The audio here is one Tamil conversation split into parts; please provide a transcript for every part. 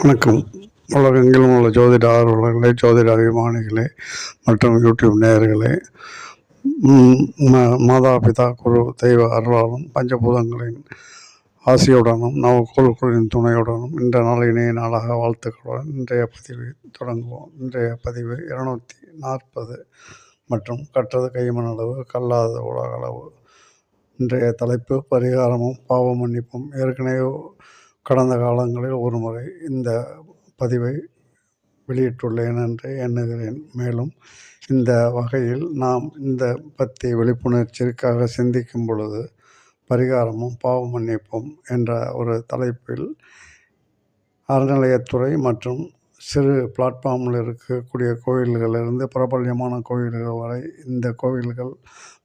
வணக்கம். உலகெங்கிலும் உள்ள ஜோதிட ஆர்வலர்களே ஜோதிட அபிமானிகளே மற்றும் யூடியூப் நேயர்களே மாதா பிதா குரு தெய்வ அருளாலும் பஞ்சபூதங்களின் ஆசியுடனும் நவக்கோள்களின் துணையுடனும் இந்த நாள் இணைய நாளாக வாழ்த்துக்களுடன் இன்றைய பதிவை தொடங்குவோம். இன்றைய பதிவு இருநூற்றி நாற்பது மற்றும் கற்றது கைமண் அளவு கல்லாத உலக அளவு இன்றைய தலைப்பு பரிகாரமும் பாவ மன்னிப்பும். ஏற்கனவே கடந்த காலங்களில் ஒரு முறை இந்த பதிவை வெளியிட்டுள்ளேன் என்று எண்ணுகிறேன். மேலும் இந்த வகையில் நாம் இந்த பற்றி விழிப்புணர்ச்சிக்காக சிந்திக்கும் பொழுது பரிகாரமும் பாவ மன்னிப்பும் என்ற ஒரு தலைப்பில் அறநிலையத்துறை மற்றும் சிறு பிளாட்ஃபார்மில் இருக்கக்கூடிய கோயில்களிலிருந்து பிரபல்யமான கோயில்கள் வரை இந்த கோவில்கள்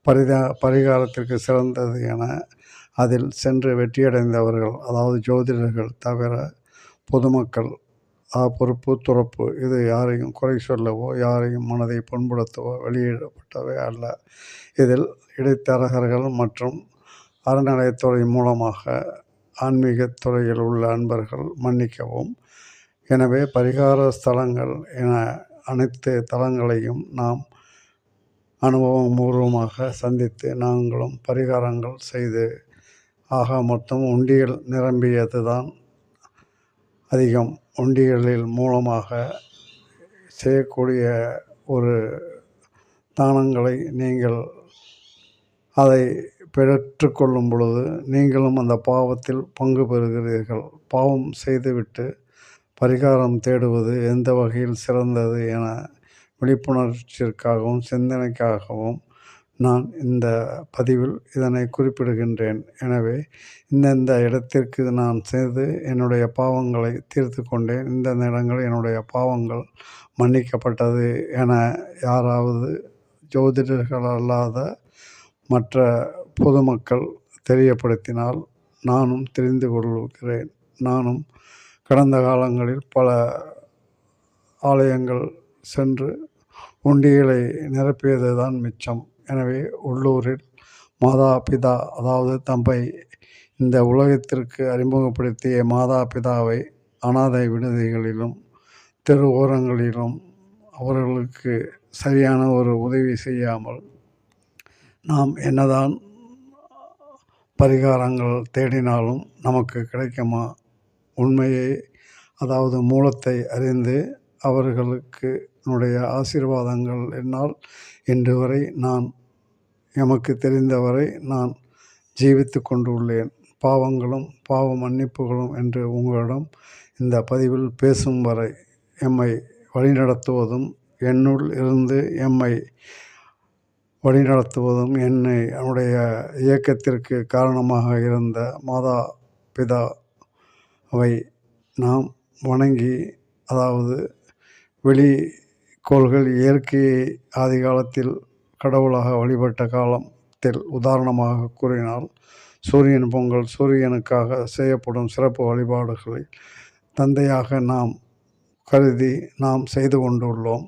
பரிதா பரிகாரத்திற்கு சிறந்தது என அதில் சென்று வெற்றியடைந்தவர்கள் அதாவது ஜோதிடர்கள் தவிர பொதுமக்கள் ஆ, பொறுப்பு துறப்பு இது யாரையும் குறை சொல்லவோ யாரையும் மனதை புண்படுத்தவோ வெளியிடப்பட்டவை அல்ல. இதில் இடைத்தரகர்கள் மற்றும் அறநிலையத்துறை மூலமாக ஆன்மீகத் துறையில் உள்ள அன்பர்கள் மன்னிக்கவும். எனவே பரிகார ஸ்தலங்கள் என அனைத்து தலங்களையும் நாம் அனுபவபூர்வமாக சந்தித்து நாங்களும் பரிகாரங்கள் செய்து ஆக மொத்தம் உண்டியல் நிரம்பியது தான் அதிகம். உண்டியலில் மூலமாக செய்யக்கூடிய ஒரு தானங்களை நீங்கள் அதை பெற்றுக்கொள்ளும் பொழுது நீங்களும் அந்த பாவத்தில் பங்கு பெறுகிறீர்கள். பாவம் செய்துவிட்டு பரிகாரம் தேடுவது எந்த வகையில் சிறந்தது என விழிப்புணர்ச்சிற்காகவும் சிந்தனைக்காகவும் நான் இந்த பதிவில் இதனை குறிப்பிடுகின்றேன். எனவே இந்தந்த இடத்திற்கு நான் செய்து என்னுடைய பாவங்களை தீர்த்து கொண்டேன். இந்தந்த இடங்களில் என்னுடைய பாவங்கள் மன்னிக்கப்பட்டது என யாராவது ஜோதிடர்கள் அல்லாத மற்ற பொதுமக்கள் தெரியப்படுத்தினால் நானும் தெரிந்து கொள்கிறேன். நானும் கடந்த காலங்களில் பல ஆலயங்கள் சென்று உண்டியலை நிரப்பியது தான் மிச்சம். எனவே உள்ளூரில் மாதா பிதா அதாவது தம்பை இந்த உலகத்திற்கு அறிமுகப்படுத்திய மாதா பிதாவை அனாதை விடுதிகளிலும் தெரு ஓரங்களிலும் அவர்களுக்கு சரியான ஒரு உதவி செய்யாமல் நாம் என்னதான் பரிகாரங்கள் தேடினாலும் நமக்கு கிடைக்குமா? உண்மையை அதாவது மூலத்தை அறிந்து அவர்களுக்கு என்னுடைய ஆசீர்வாதங்கள் என்னால் இன்று வரை நான் எமக்கு தெரிந்தவரை நான் ஜீவித்து கொண்டு உள்ளேன் பாவங்களும் பாவ மன்னிப்புகளும் என்று உங்களிடம் இந்த பதிவில் பேசும் வரை எம்மை வழிநடத்துவதும் என்னுள் இருந்து எம்மை வழிநடத்துவதும் என்னை என்னுடைய இயக்கத்திற்கு காரணமாக இருந்த மாதா பிதாவை நாம் வணங்கி அதாவது வெளி கோள்கள் இயற்கையை ஆதி காலத்தில் கடவுளாக வழிபட்ட காலத்தில் உதாரணமாக கூறினால் சூரியன் பொங்கல் சூரியனுக்காக செய்யப்படும் சிறப்பு வழிபாடுகளை தந்தையாக நாம் கருதி நாம் செய்து கொண்டுள்ளோம்.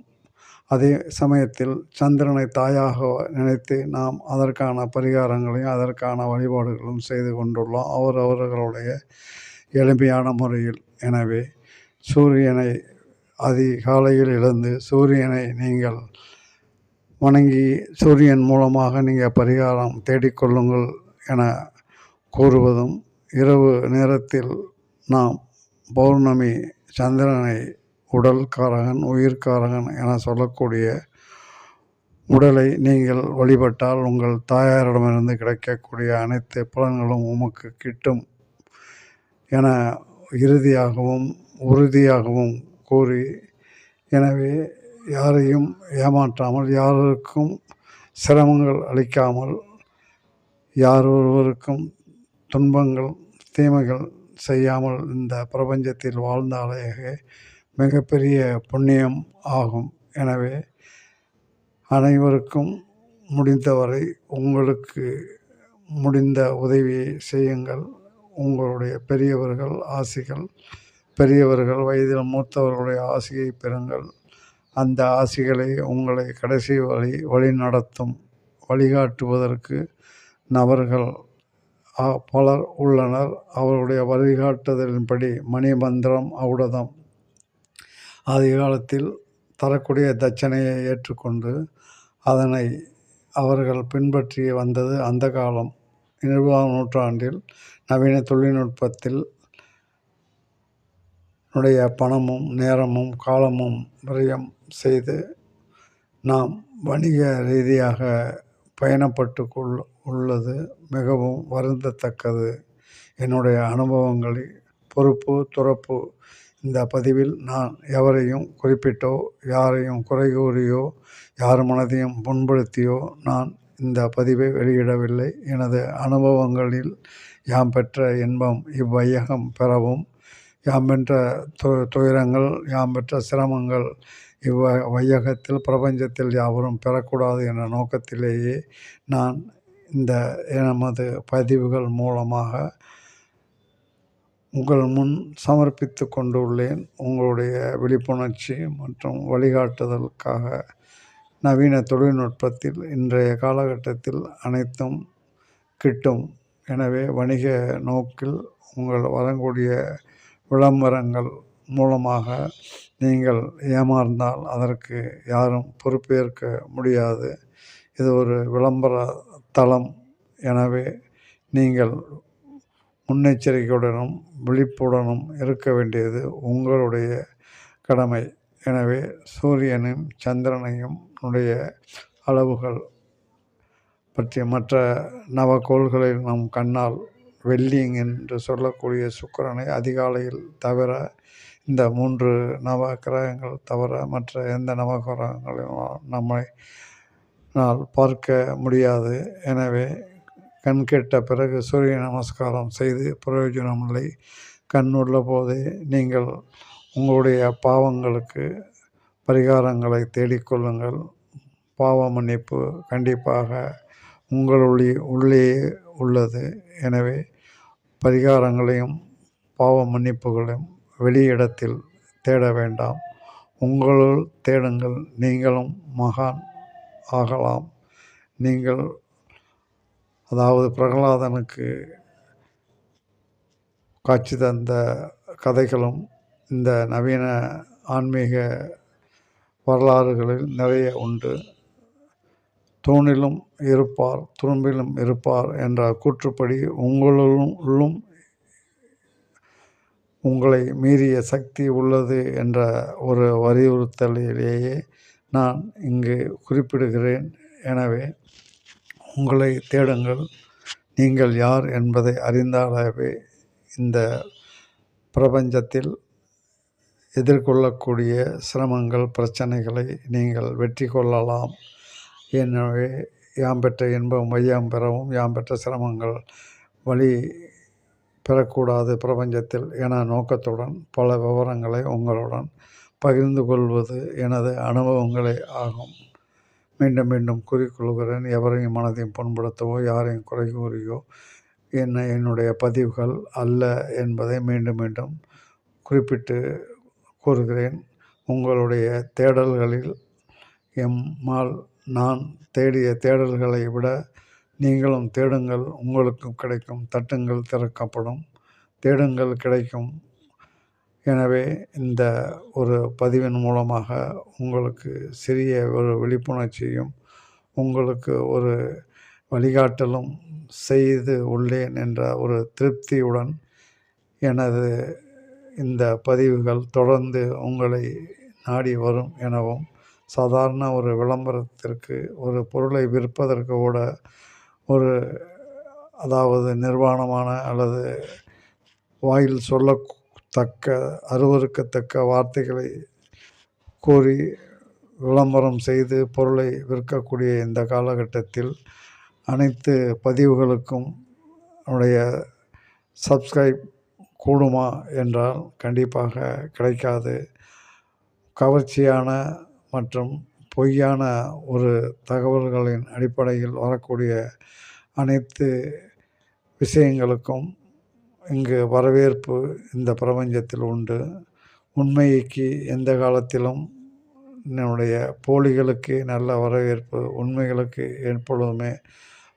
அதே சமயத்தில் சந்திரனை தாயாக நினைத்து நாம் அதற்கான பரிகாரங்களையும் அதற்கான வழிபாடுகளும் செய்து கொண்டுள்ளோம். அவர் அவர்களுடைய எளிமையான முறையில். எனவே சூரியனை அதிகாலையில் எழுந்து சூரியனை நீங்கள் வணங்கி சூரியன் மூலமாக நீங்கள் பரிகாரம் தேடிக்கொள்ளுங்கள் என கூறுவதும் இரவு நேரத்தில் நாம் பௌர்ணமி சந்திரனை உடல்காரகன் உயிர்காரகன் என சொல்லக்கூடிய உடலை நீங்கள் வழிபட்டால் உங்கள் தாயாரிடமிருந்து கிடைக்கக்கூடிய அனைத்து பலன்களும் உமக்கு கிட்டும் என இறுதியாகவும் உறுதியாகவும் கூறி எனவே யாரையும் ஏமாற்றாமல் யாருக்கும் சிரமங்கள் அளிக்காமல் யார் ஒருவருக்கும் துன்பங்கள் தீமைகள் செய்யாமல் இந்த பிரபஞ்சத்தில் வாழ்ந்தாலே மிகப்பெரிய புண்ணியம் ஆகும். எனவே அனைவருக்கும் முடிந்தவரை உங்களுக்கு முடிந்த உதவியை செய்யுங்கள். உங்களுடைய பெரியவர்கள் ஆசிகள் பெரியவர்கள் வயதில் மூத்தவர்களுடைய ஆசையை பெறுங்கள். அந்த ஆசிகளை உங்களை கடைசி வழி வழி நடத்தும் வழிகாட்டுவதற்கு நபர்கள் பலர் உள்ளனர். அவருடைய வழிகாட்டுதலின்படி மணிமந்திரம் ஔடதம் ஆதி காலத்தில் தரக்கூடிய தட்சணையை ஏற்றுக்கொண்டு அதனை அவர்கள் பின்பற்றி வந்தது அந்த காலம். இருபதாம் நூற்றாண்டில் நவீன தொழில்நுட்பத்தில் உடைய பணமும் நேரமும் காலமும் விரயம் செய்து நாம் வணிக ரீதியாக பயணப்பட்டு கொள் உள்ளது மிகவும் வருந்தத்தக்கது. என்னுடைய அனுபவங்களை பொறுப்பு துறப்பு இந்த பதிவில் நான் எவரையும் குறிப்பிட்டோ யாரையும் குறை கூறியோ யார் மனதையும் புண்படுத்தியோ நான் இந்த பதிவை வெளியிடவில்லை. எனது அனுபவங்களில் யாம் பெற்ற இன்பம் இவ்வையகம் பெறவும் யாம் பெற்ற து துயரங்கள் யாம் பெற்ற சிரமங்கள் இவ்வ வையகத்தில் பிரபஞ்சத்தில் யாவரும் பெறக்கூடாது என்ற நோக்கத்திலேயே நான் இந்த நமது பதிவுகள் மூலமாக உங்கள் முன் சமர்ப்பித்து கொண்டுள்ளேன். உங்களுடைய விழிப்புணர்ச்சி மற்றும் வழிகாட்டுதலுக்காக நவீன தொழில்நுட்பத்தில் இன்றைய காலகட்டத்தில் அனைத்தும் கிட்டும். எனவே வணிக நோக்கில் உங்கள் வரக்கூடிய விளம்பரங்கள் மூலமாக நீங்கள் ஏமாந்தால் அதற்கு யாரும் பொறுப்பேற்க முடியாது. இது ஒரு விளம்பர தளம். எனவே நீங்கள் முன்னெச்சரிக்கையுடனும் விழிப்புடனும் இருக்க வேண்டியது உங்களுடைய கடமை. எனவே சூரியனையும் சந்திரனையும் உடைய அளவுகள் பற்றிய மற்ற நவக்கோள்களை நம் கண்ணால் வெள்ளிங் என்று சொல்லக்கூடிய சுக்கிரனை அதிகாலையில் தவிர இந்த மூன்று நவ கிரகங்கள் தவிர மற்ற எந்த நவகிரகங்களையும் நம்மை நாள் பார்க்க முடியாது. எனவே கண் கெட்ட பிறகு சூரிய நமஸ்காரம் செய்து பிரயோஜனமில்லை கண் உள்ள போதே நீங்கள் உங்களுடைய பாவங்களுக்கு பரிகாரங்களை தேடிக்கொள்ளுங்கள் பாவ மன்னிப்பு கண்டிப்பாக உங்களுடைய உள்ளே உள்ளது. எனவே பரிகாரங்களையும் பாவ மன்னிப்புகளையும் வெளியிடத்தில் தேட வேண்டாம். உங்களுள் தேடுங்கள். நீங்களும் மகான் ஆகலாம். நீங்கள் அதாவது பிரகலாதனுக்கு காட்சி தந்த கதைகளும் இந்த நவீன ஆன்மீக வரலாறுகளில் நிறைய உண்டு. தூணிலும் இருப்பார் துரும்பிலும் இருப்பார் என்ற கூற்றுப்படி உங்களுள்ளும் உங்களை மீறிய சக்தி உள்ளது என்ற ஒரு வலியுறுத்தலிலேயே நான் இங்கு குறிப்பிடுகிறேன். எனவே உங்களை தேடுங்கள். நீங்கள் யார் என்பதை அறிந்தாலவே இந்த பிரபஞ்சத்தில் எதிர்கொள்ளக்கூடிய சிரமங்கள் பிரச்சனைகளை நீங்கள் வெற்றி கொள்ளலாம். எனவே யாம் பெற்ற இன்பம் மையம் பெறவும் யாம் பெற்ற சிரமங்கள் வழி பெறக்கூடாது பிரபஞ்சத்தில் என நோக்கத்துடன் பல விவரங்களை உங்களுடன் பகிர்ந்து கொள்வது எனது அனுபவங்களே ஆகும். மீண்டும் மீண்டும் கூறிக்கொள்கிறேன். எவரையும் மனதையும் புண்படுத்தவோ யாரையும் குறை கூறியோ என்ன என்னுடைய பதிவுகள் அல்ல என்பதை மீண்டும் மீண்டும் குறிப்பிட்டு கூறுகிறேன். உங்களுடைய தேடல்களில் எம்மால் நான் தேடிய தேடல்களை விட நீங்களும் தேடுங்கள் உங்களுக்கும் கிடைக்கும் தட்டுங்கள் திறக்கப்படும். தேடுங்கள் கிடைக்கும். எனவே இந்த ஒரு பதிவின் மூலமாக உங்களுக்கு சிறிய ஒரு விழிப்புணர்ச்சியும் உங்களுக்கு ஒரு வழிகாட்டலும் செய்து உள்ளேன் என்ற ஒரு திருப்தியுடன் எனது இந்த பதிவுகள் தொடர்ந்து உங்களை நாடி வரும் எனவும் சாதாரண ஒரு விளம்பரத்திற்கு ஒரு பொருளை விற்பதற்கு கூட ஒரு அதாவது நிர்வாணமான அல்லது வாயில் சொல்லத்தக்க அருவருக்கத்தக்க வார்த்தைகளை கூறி விளம்பரம் செய்து பொருளை விற்கக்கூடிய இந்த காலகட்டத்தில் அனைத்து பதிவுகளுக்கும் உடைய சப்ஸ்கிரைப் கூடுமா என்றால் கண்டிப்பாக கிடைக்காது. கவர்ச்சியான மற்றும் பொய்யான ஒரு தகவல்களின் அடிப்படையில் வரக்கூடிய அனைத்து விஷயங்களுக்கும் இங்கு வரவேற்பு இந்த பிரபஞ்சத்தில் உண்டு. உண்மைக்கு எந்த காலத்திலும் என்னுடைய போலிகளுக்கு நல்ல வரவேற்பு உண்மைகளுக்கு எப்பொழுதுமே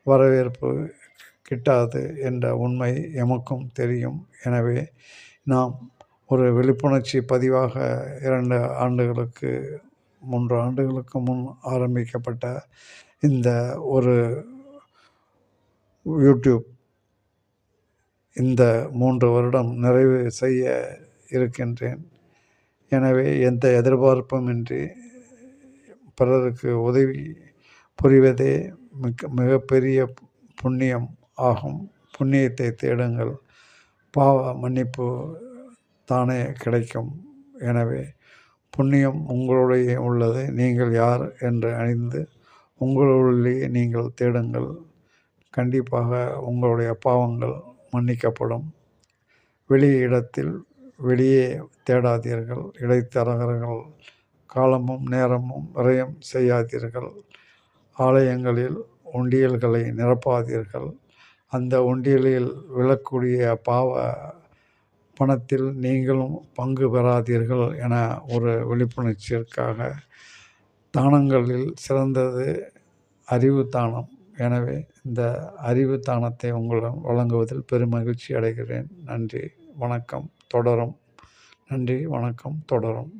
வரவேற்பு கிட்டாது என்ற உண்மை எமக்கும் தெரியும். எனவே நாம் ஒரு விழிப்புணர்ச்சி பதிவாக இரண்டு ஆண்டுகளுக்கு மூன்று ஆண்டுகளுக்கு முன் ஆரம்பிக்கப்பட்ட இந்த ஒரு யூடியூப் இந்த மூன்று வருடம் நிறைவு செய்ய இருக்கின்றேன். எனவே எந்த எதிர்பார்ப்புமின்றி பிறருக்கு உதவி புரிவதே மிக மிகப்பெரிய புண்ணியம் ஆகும். புண்ணியத்தை தேடுங்கள். பாவ மன்னிப்பு தானே கிடைக்கும். எனவே புண்ணியம் உங்களுடைய உள்ளது நீங்கள் யார் என்று அறிந்து உங்களுள்ளே நீங்கள் தேடுங்கள். கண்டிப்பாக உங்களுடைய பாவங்கள் மன்னிக்கப்படும். வெளி இடத்தில் வெளியே தேடாதீர்கள். இடைத்தரகர்கள் காலமும் நேரமும் விரயம் செய்யாதீர்கள். ஆலயங்களில் உண்டியல்களை நிரப்பாதீர்கள். அந்த உண்டியலில் விழக்கூடிய பாவ பணத்தில் நீங்களும் பங்கு பெறாதீர்கள் என ஒரு விழிப்புணர்ச்சிற்காக தானங்களில் சிறந்தது அறிவு தானம். எனவே இந்த அறிவு தானத்தை உங்களிடம் வழங்குவதில் பெருமகிழ்ச்சி அடைகிறேன். நன்றி. வணக்கம். தொடரும். நன்றி. வணக்கம். தொடரும்.